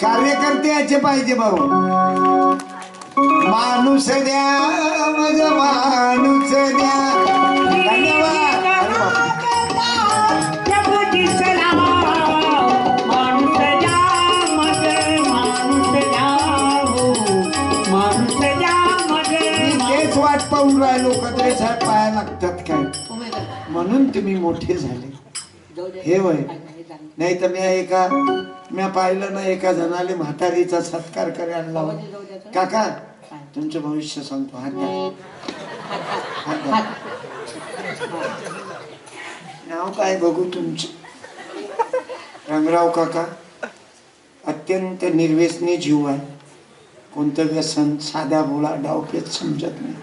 कार्यकर्ते याचे पाहिजे भाऊ. माणूस द्या माणूस द्या. तेच वाट पाहून राहिलो कदरे साहेब पाया लागतात काय? म्हणून तुम्ही मोठे झाले. हे वय. नाही तर मी एका मी पाहिलं ना एका जणाले म्हातारीचा सत्कार करायला लावला काका तुमचं भविष्य सांगतो. हात नाव काय बघू तुमचं? रंगराव काका अत्यंत निर्व्यसनी जीव आहे. कोणतं व्यसन साध्या बोळा डावपेच समजत नाही.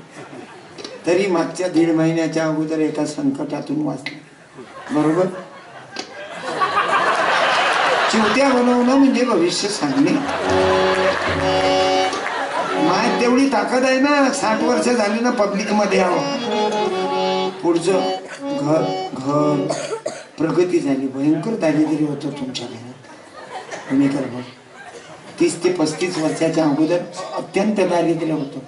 तरी मागच्या दीड महिन्याच्या अगोदर एका संकटातून वाचले. बरोबर? चिवत्या बनवणं म्हणजे भविष्य सांगणे. माय तेवढी ताकद आहे ना साठ वर्ष झाली ना पब्लिकमध्ये आहो. पुढचं घर घर प्रगती झाली भयंकर दारिद्र्य होतं तुमच्या घरात. तुम्ही कर तीस ते पस्तीस वर्षाच्या अगोदर अत्यंत दारिद्र्य होतं.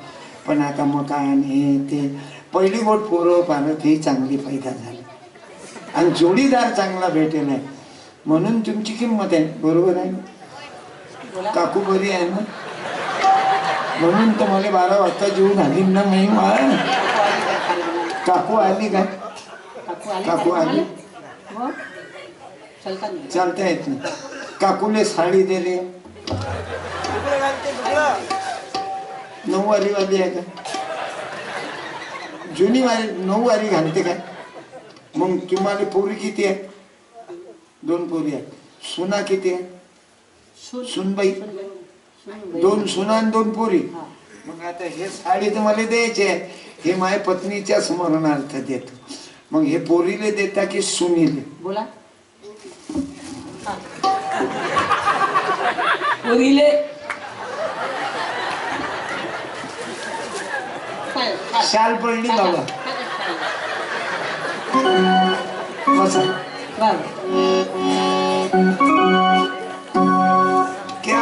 पण आता मकान हे ते पहिली गोट पोरं पालक ही चांगली फायदा झाली. आणि जोडीदार चांगला भेटेल आहे. म्हणून तुमची किंमत आहे. बरोबर आहे? ना काकू बरी आहे ना? म्हणून तर मला बारा वाजता जीव घालीन ना मी काकू आली काय काकू आली चालता येत नाही. काकूले साडी दे रे नऊवारी वाली आहे का? जुनी वारी नऊवारी घालते काय मग तुम्हाला पोरी किती आहे? दोन पोरी आहेत. सुना किती आहे? सुनबाई. दोन सुना आणि दोन पोरी. मग आता हे साडी तर मला द्यायचे आहे. हे माझ्या पत्नीच्या स्मरणार्थ देतो. मग हे पोरीले देता की सुनीले? बोला. पोरीले? शाल पडली बाबा. बसा. क्या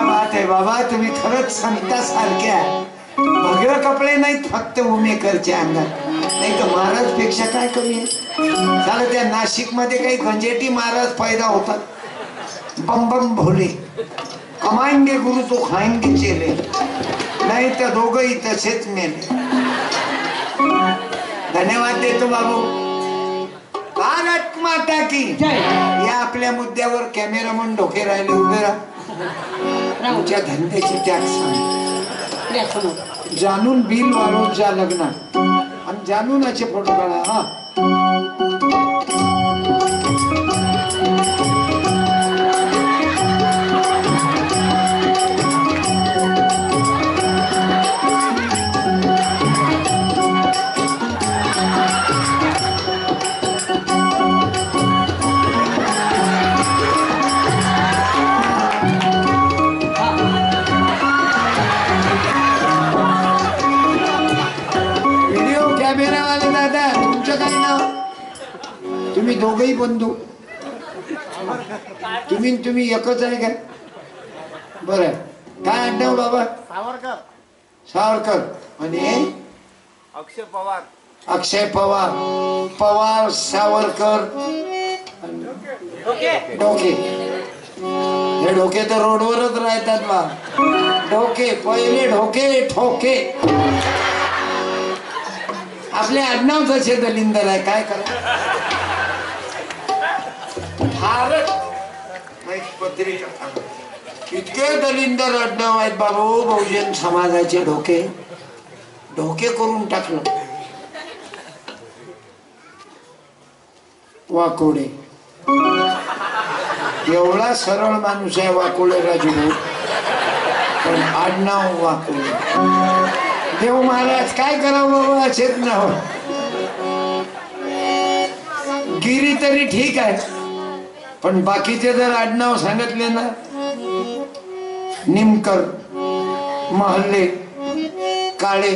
बात आहे बाबा तुम्ही खरंच संतासारखे सारख्या भगळ कपडे नाहीत फक्त उमेकरच्या अंगात. नाही तर महाराजपेक्षा काय कमी आहे? झालं त्या नाशिकमध्ये काही गंजेटी महाराज पैदा होतात. बम बम भोले. कमाएंगे गुरु तो खाएंगे चेले. नाही तर दोघही तसेच मेले. धन्यवाद देतो बाबू. माता की. जय. या आपल्या मुद्द्यावर कॅमेरामन डोके राहिले उभे राहा. तुमच्या धंद्याची टॅक्स सांग. जाणून बिल वाढवून जा लग्नात. आणि जाणूनाचे फोटो काढा हा. तुम्ही दोघही बंधू. तुम्ही तुम्ही एकच आहे काय? बरं. काय आडनाव बाबा? सावरकर. सावरकर. आणि? अक्षय पवार. अक्षय पवार. पवार सावरकर. डोके. हे डोके तर रोडवरच राहतात बा. डोके पहिले ढोके ठोके. आपले आडनाव जसे दलिंदर आहे? काय करा? भारत! पत्रिका इतके दलिंदर आडनाव आहेत बाबू बहुजन समाजाचे डोके. डोके करून टाकलं. वाकोडे. एवढा सरळ माणूस आहे वाकोडे राजू. पण आडनाव वाकोडे. देव महाराज काय करावं बाबा असेच नाव. गिरी तरी ठीक आहे. पण बाकीचे जर आडनाव सांगितले ना निमकर महल्ले काळे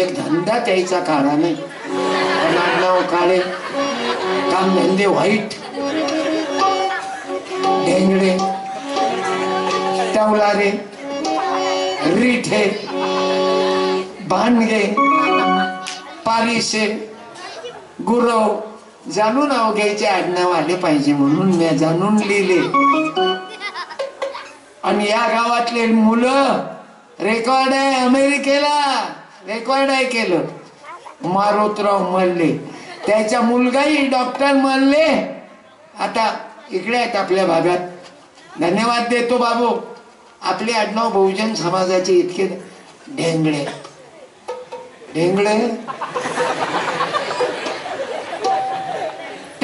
एक धंदा त्याचा काळा नाही पण आडनाव काळे काम धंदे व्हाईट ढेंगडे टवलारे रिठे भानगे पारिशे गुरव जाणून अवघ्याचे आडनाव आले पाहिजे म्हणून मी जाणून लिहिले. आणि या गावातले मुलं रेकॉर्ड आहे अमेरिकेला. रेकॉर्ड आहे केलं. मारोतराव मल्ले. त्याचा मुलगाही डॉक्टर मल्ले. आता इकडे आहेत आपल्या भागात. धन्यवाद देतो बाबू. आपले आडनाव बहुजन समाजाचे इतके ढेंगळे. ढेंगळे?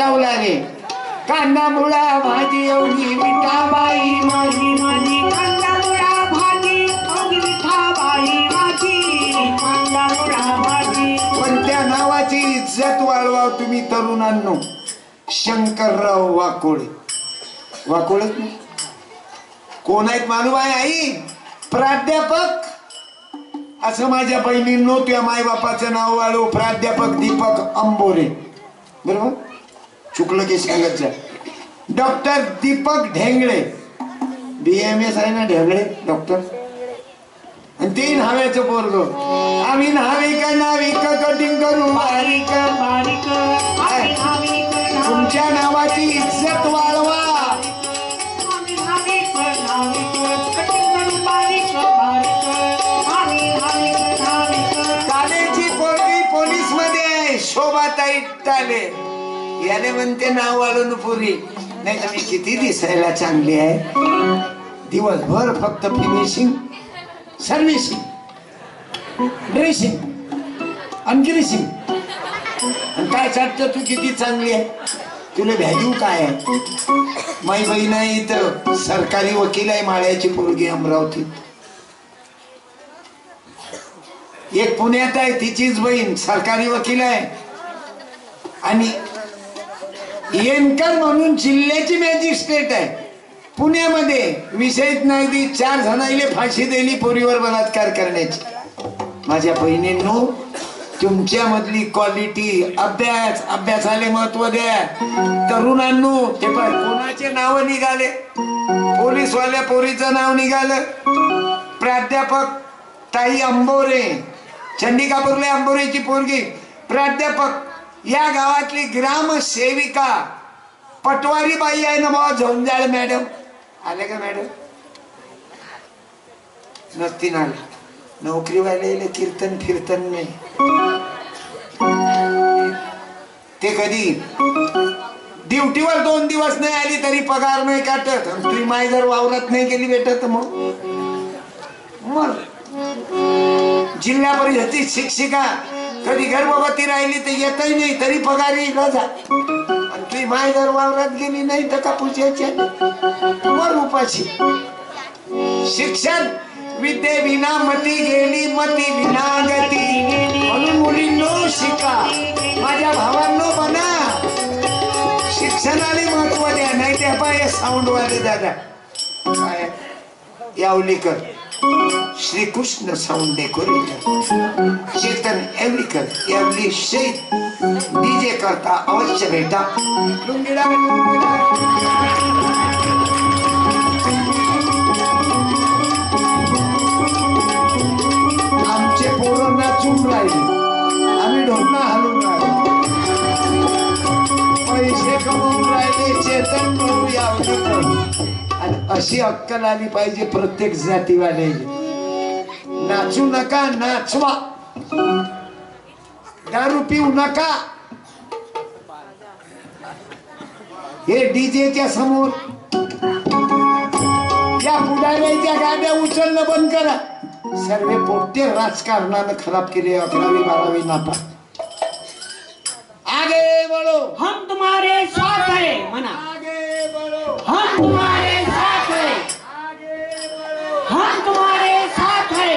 टावला रे कांदा मुळा भाजी एवढी विठाबाई माझी माझी. कांदा मुळा भाजी भाजी मिठाबाई माझी. कांदा मुळा भाजी. पण त्या नावाची इज्जत वाढवा तुम्ही तरुणांनो. शंकरराव वाकोळे वाकोळे कोण आहेत मालूम आहे आई? प्राध्यापक? असं माझ्या बहिणींनो तुझ्या मायबापाचं नाव वाढव. प्राध्यापक दीपक अंबोरे. बरोबर? चुकलं की सांगत जा doctor Deepak Dhengle. B M S आहे ना ढेंगळे? डॉक्टर. आणि ते न्हाव्याचं पोरग. आम्ही न्हावी का नाविक कटिंग करू? बारीक बारीक. तुमच्या नावाची इज्जत वाढवा. कालेची पोरगी पोलीसमध्ये आहे शोभाताई टाले. याने म्हणते नाव वाढून पुरी. नाही तर मी किती दिसायला चांगली आहे? दिवसभर फक्त फिनिशिंग सर्व्हिसिंग ड्रेसिंग अनग्रेसिंग आणि काय चाटतं तू किती चांगली आहे? तुला व्हॅल्यू काय आहे? माई बहीण आहे इथं सरकारी वकील आहे माळ्याची पोरगी अमरावती. एक पुण्यात आहे तिचीच बहीण सरकारी वकील आहे. आणि येनकर म्हणून जिल्ह्याची मॅजिस्ट्रेट आहे. पुण्यामध्ये विषयच नाही ती चार जणांनी फाशी दिली पोरीवर बलात्कार करण्याची. माझ्या बहिणींनो तुमच्यामधली क्वालिटी अभ्यास अभ्यासाले महत्त्व द्या. तरुणांनो ते पण कोणाचे नाव निघाले? पोलीसवाल्या पोरीचं नाव निघालं. प्राध्यापक ताई अंबोरे चंडिकापूरले अंबोरेची पोरगी. प्राध्यापक या गावातली ग्रामसेविका पटवारी बाई आहे ना बाबा झोंजाळ मॅडम. आले का मॅडम? नसती ना नोकरीवाले कीर्तन फिरतन नाही. ते कधी? ड्युटीवर दोन दिवस नाही आली तरी पगार नाही काटत. तुम्ही माय जर वावरात नाही गेली भेटत मग? मग? जिल्हा परिषदेची शिक्षिका कधी गर्भवती राहिली तर येतही नाही तरी पगार येईल जा आणि तुझी माय जर वावरात गेली नाही तर कापूस वर उपाशी शिक्षण विद्ये विना मती गेली मती विना गती. म्हणून मुलींनो शिका माझ्या भावांनो बना. शिक्षणाला महत्त्व द्या नाही त्या पाय साऊंड वाले दादा. काय? यावलीकर श्रीकृष्ण साऊंड डेकोरेटर चेतन एवलीकर यावली शेत. डीजे करता अवश्य भेटा. चेतन करू यावं आणि अशी अक्कल आली पाहिजे प्रत्येक जातीवाले. नाचू नका नाचवा. दारू पिऊ नका. हे डीजेच्या समोर. या पुढाऱ्याच्या गाड्या उचलणं बंद करा. सर्व पोट्टे राजकारणानं खराब केले अकरावी बारावी नापा आगे बढो। हम तुम्हारे साथ है मना। आगे बढो। हम तुम्हारे साथ है। हम तुम्हारे साथ है।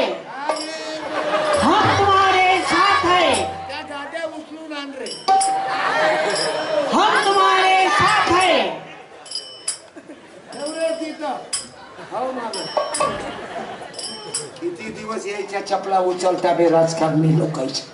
हम तुम्हारे साथ है। त्या गाड्या उचलून आण रे? हम तुम्हारे साथ है। एवढे तिथं हो मागं. किती दिवस यायच्या चपला उचलता बे राजकारणी लोकांच्या